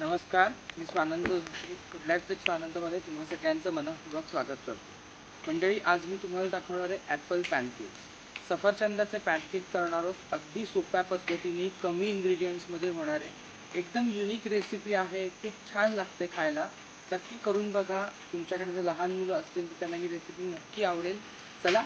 नमस्कार मी स्वानंद लाईफ कुठल्याच स्वानंदमध्ये तुम्हा सगळ्यांचं मनपूर्वक स्वागत करतो. मंडळी आज मी तुम्हाला दाखवणार आहे ॲपल पॅनकेक सफरचंदाचे पॅनकेक करणार आहोत. अगदी सोप्या पद्धतीने कमी इन्ग्रेडियंट्समध्ये होणार आहे. एकदम युनिक रेसिपी आहे. खूप छान लागते खायला. नक्की करून बघा. तुमच्याकडे जर लहान मुलं असतील तर त्यांना ही रेसिपी नक्की आवडेल. चला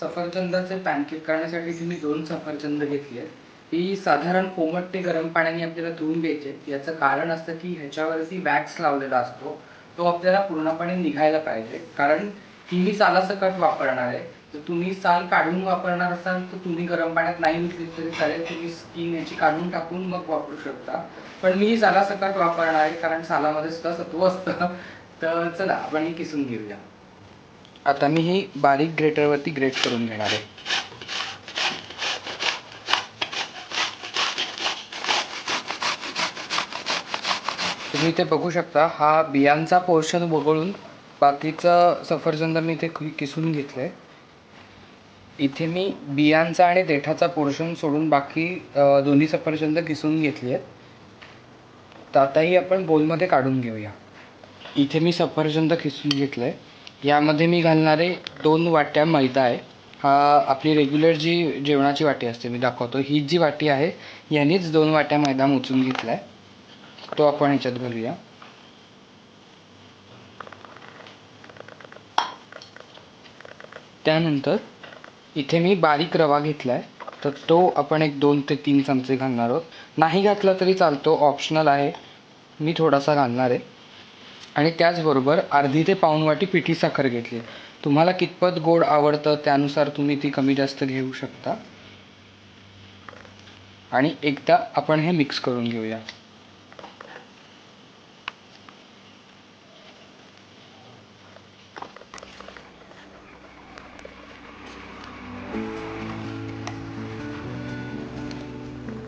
सफरचंदाचे पॅनकेक करण्यासाठी तुम्ही दोन सफरचंद घेतले आहेत. ही साधारण कोमट ते गरम पाण्याने आपल्याला धुवून घ्यायचे याचं कारण असतं की ह्याच्यावरती वॅक्स लावलेला असतो. तो आपल्याला पूर्णपणे निघायला पाहिजे. कारण ही मी सालासकट वापरणार आहे. जर तुम्ही साल काढून वापरणार असाल तर तुम्ही गरम पाण्यात नाही धुतली तरी चालेल. तुम्ही स्किन याची काढून टाकून मग वापरू शकता. पण मी ही सालासकट वापरणार आहे कारण सालामध्ये सुद्धा सत्व असतं. तर चला आपण ही किसून घेऊया. आता मी ही बारीक ग्रेटरवरती ग्रेट करून घेणार आहे. तुम्ही इथे बघू शकता हा बियांचा पोर्शन वगळून बाकीचं सफरचंद मी इथे किसून घेतलं आहे इथे मी बियांचा आणि देठाचा पोर्शन सोडून बाकी दोन्ही सफरचंद किसून घेतली आहेत. तर आताही आपण बोलमध्ये काढून घेऊया. इथे मी सफरचंद किसून घेतलं आहे यामध्ये मी घालणारे दोन वाट्या मैदा आहे. हा आपली रेग्युलर जी जेवणाची वाटी असते मी दाखवतो. ही जी वाटी आहे यांनीच दोन वाट्या मैदा घेतलं आहे तो आपण ह्याच्यात घालूया. त्यानंतर इथे मी बारीक रवा घेतलाय. तर तो आपण एक दोन ते तीन चमचे घालणार आहोत. नाही घातला तरी चालतो ऑप्शनल आहे. मी थोडासा घालणार आहे. आणि त्याचबरोबर अर्धी ते पाऊण वाटी पिठी साखर घेतली तुम्हाला कितपत गोड आवडतं त्यानुसार तुम्ही ती कमी जास्त घेऊ शकता. आणि एकदा आपण हे मिक्स करून घेऊया.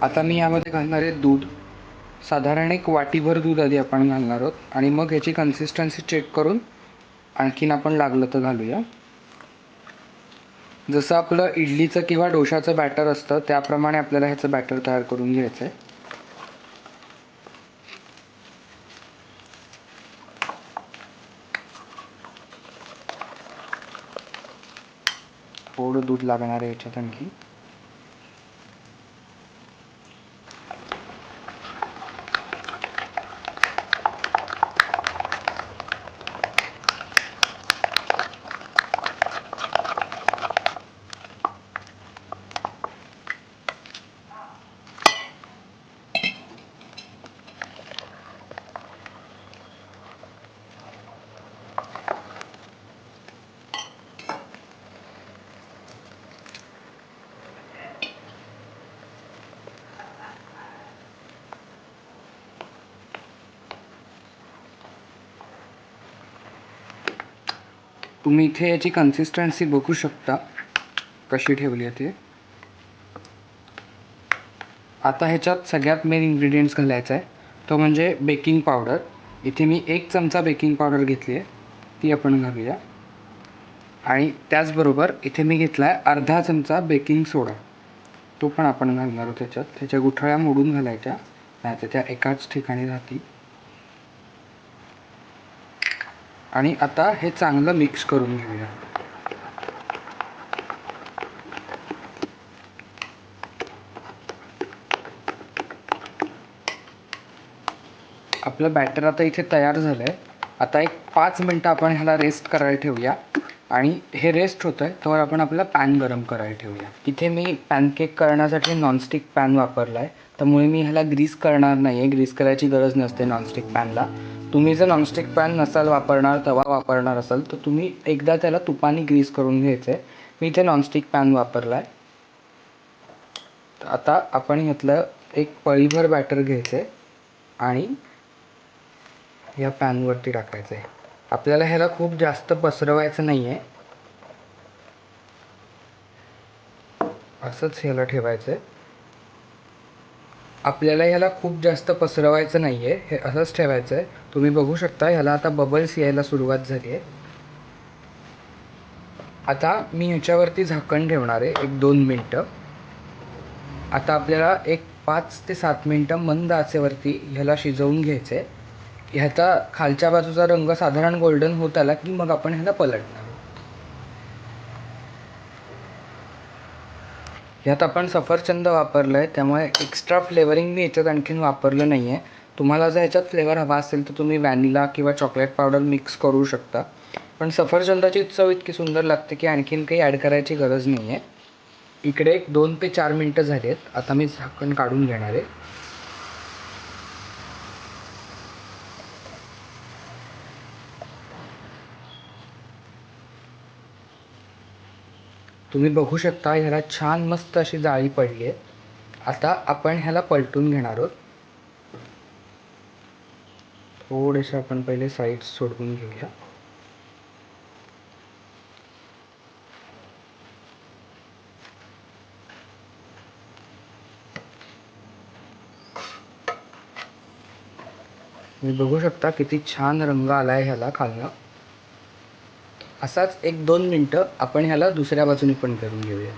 आता मी यामध्ये घालणार आहे दूध साधारण एक वाटीभर दूध आधी आपण घालणार आहोत. आणि मग ह्याची कन्सिस्टन्सी चेक करून आणखीन आपण लागलं तर घालूया. जसं आपलं इडलीचं किंवा डोशाचं बॅटर असतं त्याप्रमाणे आपल्याला ह्याचं बॅटर तयार करून घ्यायचं आहे थोडं दूध लागणार आहे याच्यात आणखी. तुम्ही इथे याची कन्सिस्टन्सी बघू शकता. कशी ठेवली आहे ते. आता ह्याच्यात सगळ्यात मेन इन्ग्रेडियंट्स घालायचा आहे. तो म्हणजे बेकिंग पावडर इथे मी एक चमचा बेकिंग पावडर घेतली आहे. ती आपण घालूया. आणि त्याचबरोबर इथे मी घेतला आहे अर्धा चमचा बेकिंग सोडा तो पण आपण घालणार आहोत त्याच्यात त्याच्या गुठळ्या मोडून घालायच्या. नाही तर त्या एकाच ठिकाणी राहतील. आणि आता हे चांगलं मिक्स करून घेऊया. आपलं बॅटर आता इथे तयार झालं आहे आता एक पाच मिनटं आपण ह्याला रेस्ट करायला ठेवूया. आणि हे रेस्ट होतं आहे तर आपण आपला पॅन गरम करायला ठेवूया. इथे मी पॅनकेक करण्यासाठी नॉनस्टिक पॅन वापरला आहे त्यामुळे मी ह्याला ग्रीस करणार नाही आहे ग्रीस करायची गरज नसते नॉनस्टिक पॅनला तुम्ही जर नॉनस्टिक पॅन नसाल वापरणार तवा वापरणार असाल तर तुम्ही एकदा त्याला तुपाने ग्रीस करून घ्यायचं आहे. मी इथे नॉनस्टिक पॅन वापरला आहे आता आपण ह्यातलं एक पळीभर बॅटर घ्यायचं आहे आणि या पॅनवरती टाकायचं आहे आपल्याला ह्याला खूप जास्त पसरवायचं नाही आहे असंच ह्याला ठेवायचं आहे आपल्याला ह्याला खूप जास्त पसरवायचं नाही आहे हे असंच ठेवायचं आहे तुम्ही बघू शकता ह्याला आता बबल्स यायला सुरुवात झाली आहे. आता मी ह्याच्यावरती झाकण ठेवणार आहे एक दोन मिनटं. आता आपल्याला एक पाच ते सात मिनटं मंद आचेवरती ह्याला शिजवून घ्यायचं आहे ह्याचा खालच्या बाजूचा रंग साधारण गोल्डन होत आला की मग आपण ह्याला पलटणार. ह्यात आपण सफरचंद वापरलं आहे त्यामुळे एक्स्ट्रा फ्लेवरिंग मी याच्यात आणखीन वापरलं नाही आहे तुम्हाला जर ह्याच्यात फ्लेवर हवा असेल तर तुम्ही व्हॅनिला किंवा चॉकलेट पावडर मिक्स करू शकता. पण सफरचंदाची चव इतकी सुंदर लागते की आणखीन काही ॲड करायची गरज नाही आहे इकडे एक दोन ते चार मिनटं झाली आहेत आता मी झाकण काढून घेणार आहे. तुम्ही बघू शकता ह्याला छान मस्त अशी जाळी पडली आहे आता आपण ह्याला पलटून घेणार आहोत. थोडेसे आपण पहिले साईड्स सोडवून घेऊया. तुम्ही बघू शकता किती छान रंग आला आहे ह्याला खालनं. असाच एक दोन मिनटं आपण ह्याला दुसऱ्या बाजूने पण करून घेऊया.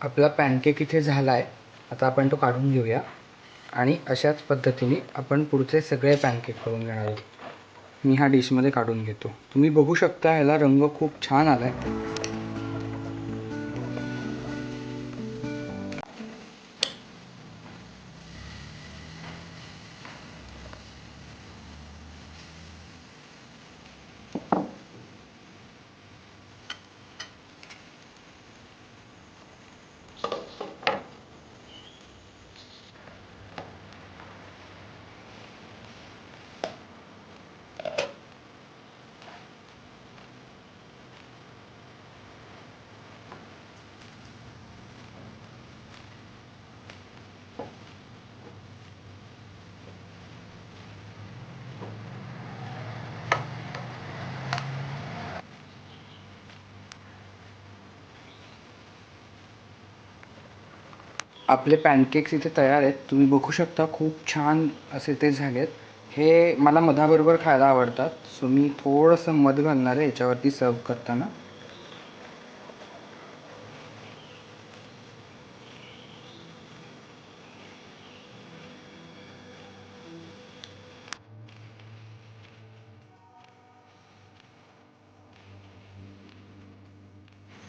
आपला पॅनकेक इथे झाला आहे आता आपण तो काढून घेऊया. आणि अशाच पद्धतीने आपण पुढचे सगळे पॅनकेक करून घेणार आहोत. मी ह्या डिशमध्ये काढून घेतो. तुम्ही बघू शकता ह्याला रंग खूप छान आला आहे आपले पॅनकेक्स इथे तयार आहेत. तुम्ही बघू शकता खूप छान असे ते झालेत. हे मला मधाबरोबर खायला आवडतात. सो मी थोडंसं मध घालणार आहे याच्यावरती सर्व करताना.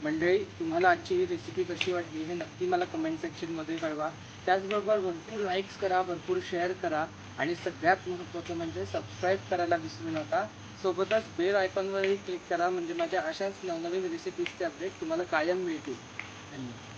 मंडळी तुम्हाला आजची ही रेसिपी कशी वाटली हे नक्की मला कमेंट सेक्शनमध्ये कळवा. त्याचबरोबर भरपूर लाईक्स करा भरपूर शेअर करा आणि सगळ्यात महत्त्वाचं म्हणजे सबस्क्राईब करायला विसरू नका. सोबतच बेल आयकॉनवरही क्लिक करा म्हणजे माझ्या अशाच नवनवीन रेसिपीजचे अपडेट तुम्हाला कायम मिळतील. धन्यवाद.